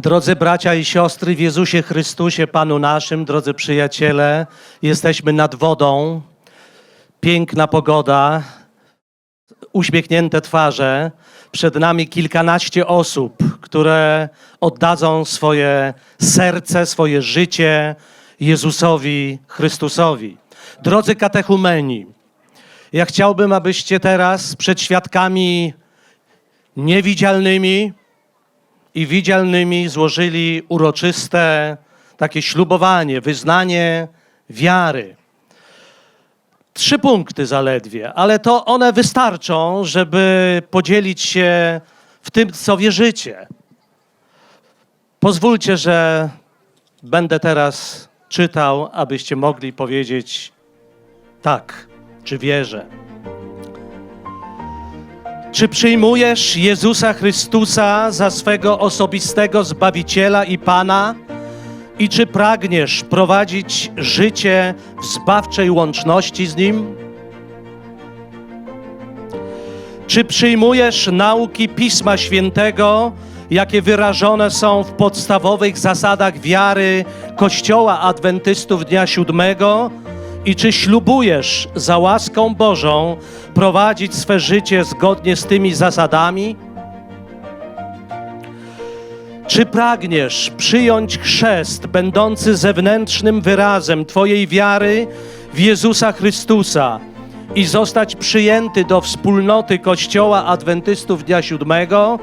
Drodzy bracia i siostry w Jezusie Chrystusie, Panu naszym, drodzy przyjaciele, jesteśmy nad wodą. Piękna pogoda, uśmiechnięte twarze. Przed nami kilkanaście osób, które oddadzą swoje serce, swoje życie Jezusowi Chrystusowi. Drodzy katechumeni, ja chciałbym, abyście teraz przed świadkami niewidzialnymi, i widzialnymi złożyli uroczyste takie ślubowanie, wyznanie wiary. Trzy punkty zaledwie, ale to one wystarczą, żeby podzielić się w tym, co wierzycie. Pozwólcie, że będę teraz czytał, abyście mogli powiedzieć tak, czy wierzę. Czy przyjmujesz Jezusa Chrystusa za swego osobistego Zbawiciela i Pana? I czy pragniesz prowadzić życie w zbawczej łączności z Nim? Czy przyjmujesz nauki Pisma Świętego, jakie wyrażone są w podstawowych zasadach wiary Kościoła Adwentystów Dnia Siódmego? I czy ślubujesz za łaską Bożą prowadzić swe życie zgodnie z tymi zasadami? Czy pragniesz przyjąć chrzest będący zewnętrznym wyrazem Twojej wiary w Jezusa Chrystusa i zostać przyjęty do wspólnoty Kościoła Adwentystów Dnia Siódmego,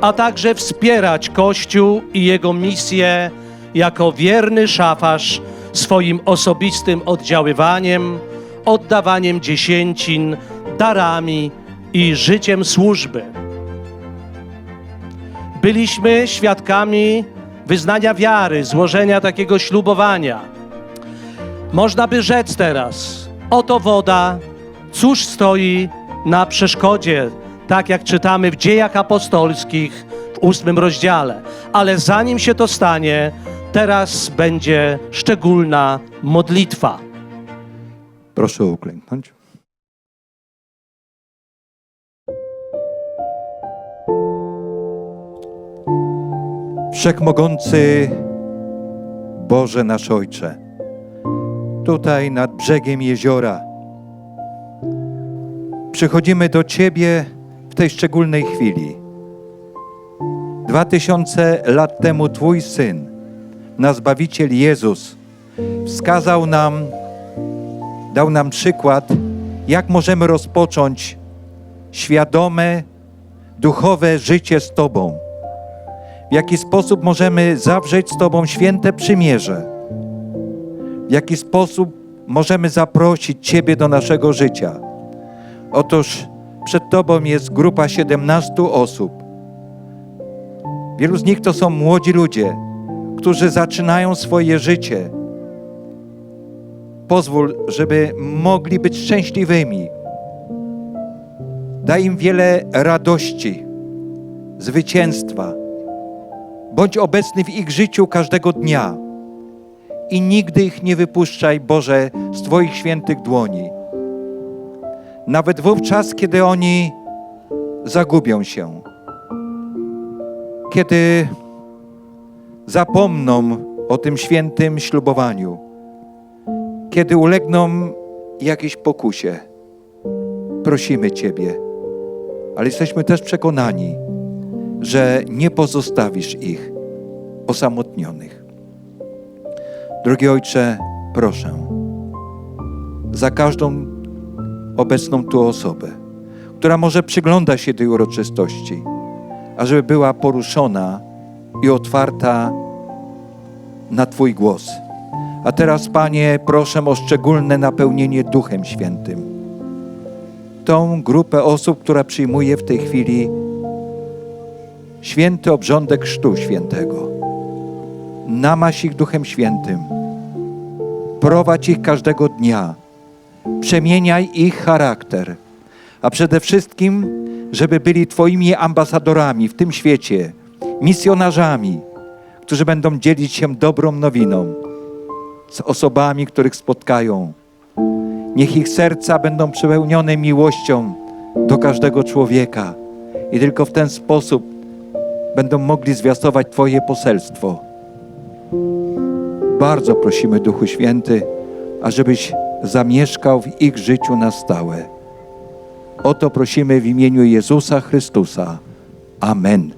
a także wspierać Kościół i jego misję jako wierny szafarz swoim osobistym oddziaływaniem, oddawaniem dziesięcin, darami i życiem służby? byliśmy świadkami wyznania wiary, złożenia takiego ślubowania. Można by rzec teraz, oto woda, cóż stoi na przeszkodzie, tak jak czytamy w dziejach apostolskich w ósmym rozdziale. Ale zanim się to stanie, teraz będzie szczególna modlitwa. Proszę uklęknąć. Wszechmogący Boże nasz Ojcze, tutaj nad brzegiem jeziora przychodzimy do Ciebie w tej szczególnej chwili. Dwa tysiące lat temu Twój Syn, nasz Zbawiciel Jezus, wskazał nam dał nam przykład, jak możemy rozpocząć świadome, duchowe życie z Tobą. W jaki sposób możemy zawrzeć z Tobą święte przymierze. W jaki sposób możemy zaprosić Ciebie do naszego życia. Otóż przed Tobą jest grupa 17 osób. Wielu z nich to są młodzi ludzie, którzy zaczynają swoje życie pozwól, żeby mogli być szczęśliwymi. Daj im wiele radości, zwycięstwa. Bądź obecny w ich życiu każdego dnia i nigdy ich nie wypuszczaj, Boże, z Twoich świętych dłoni. Nawet wówczas, kiedy oni zagubią się, kiedy zapomną o tym świętym ślubowaniu kiedy ulegną jakiejś pokusie. Prosimy Ciebie, ale jesteśmy też przekonani, że nie pozostawisz ich osamotnionych. Drogi Ojcze, proszę za każdą obecną tu osobę, która może przygląda się tej uroczystości, ażeby była poruszona i otwarta na Twój głos. A teraz, Panie, proszę o szczególne napełnienie Duchem Świętym. Tą grupę osób, która przyjmuje w tej chwili święty obrządek Chrztu Świętego. Namaś ich Duchem Świętym. Prowadź ich każdego dnia. Przemieniaj ich charakter. A przede wszystkim, żeby byli Twoimi ambasadorami w tym świecie, misjonarzami, którzy będą dzielić się dobrą nowiną z osobami, których spotkają. Niech ich serca będą przepełnione miłością do każdego człowieka i tylko w ten sposób będą mogli zwiastować Twoje poselstwo. Bardzo prosimy, Duchu Święty, ażebyś zamieszkał w ich życiu na stałe. O to prosimy w imieniu Jezusa Chrystusa. Amen.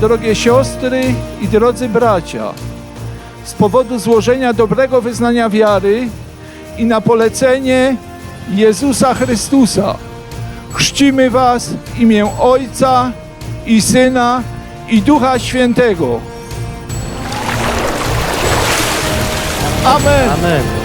Drogie siostry i drodzy bracia, z powodu złożenia dobrego wyznania wiary i na polecenie Jezusa Chrystusa chrzcimy Was w imię Ojca i Syna i Ducha Świętego. Amen. Amen.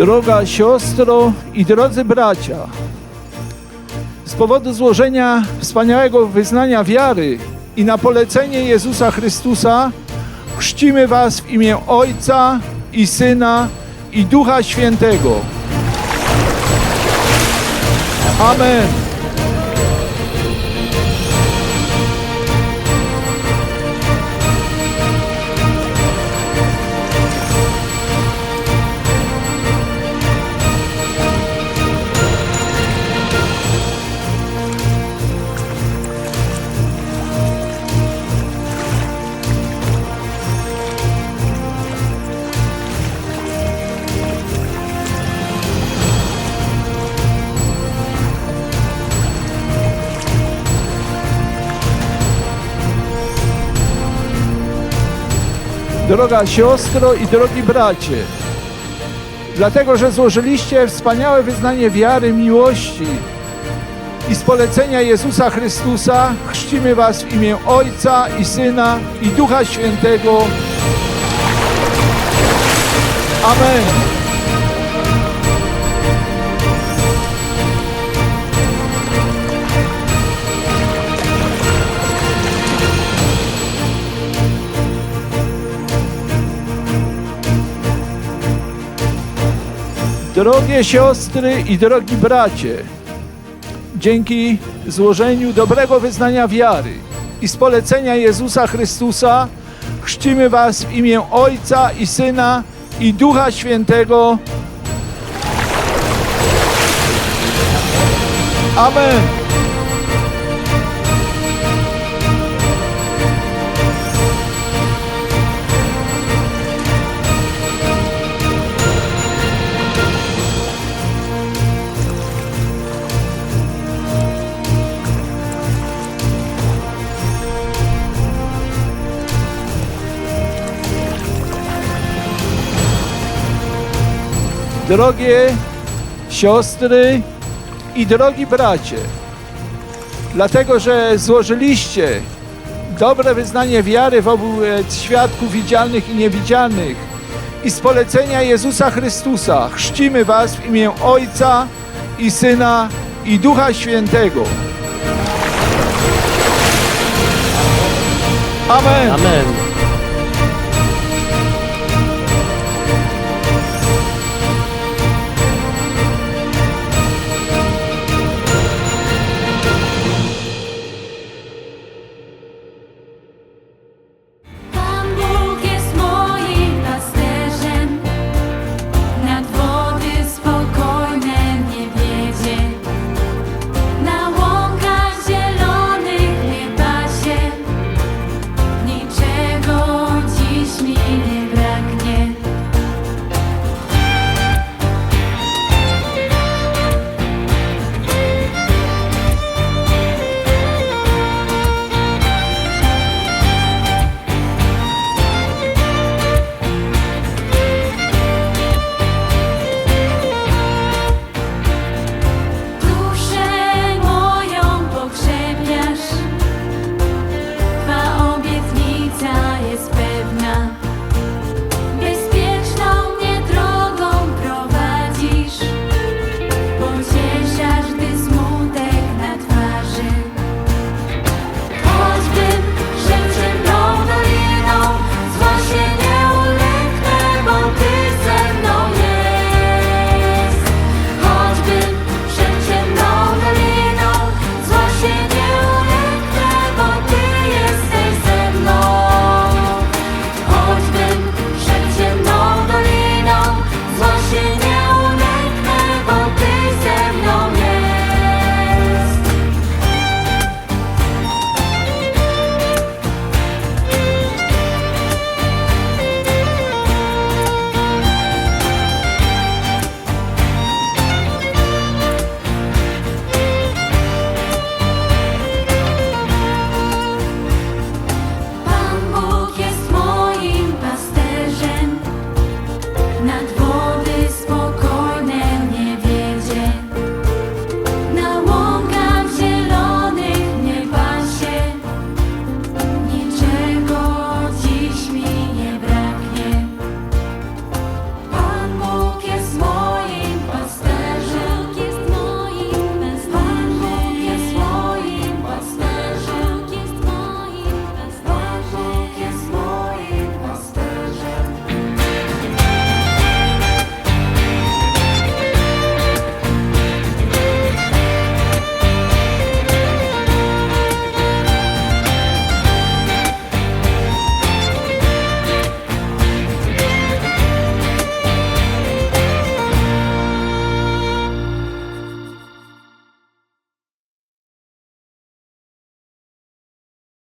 Droga siostro i drodzy bracia, z powodu złożenia wspaniałego wyznania wiary i na polecenie Jezusa Chrystusa chrzcimy Was w imię Ojca i Syna i Ducha Świętego. Amen. Droga siostro i drogi bracie, dlatego że złożyliście wspaniałe wyznanie wiary, miłości i z polecenia Jezusa Chrystusa, chrzcimy Was w imię Ojca i Syna i Ducha Świętego. Amen. Drogie siostry i drogi bracie, dzięki złożeniu dobrego wyznania wiary i z polecenia Jezusa Chrystusa chrzcimy Was w imię Ojca i Syna i Ducha Świętego. Amen. Drogie siostry i drogi bracie, dlatego że złożyliście dobre wyznanie wiary wobec świadków widzialnych i niewidzialnych i z polecenia Jezusa Chrystusa chrzcimy Was w imię Ojca i Syna i Ducha Świętego. Amen. Amen.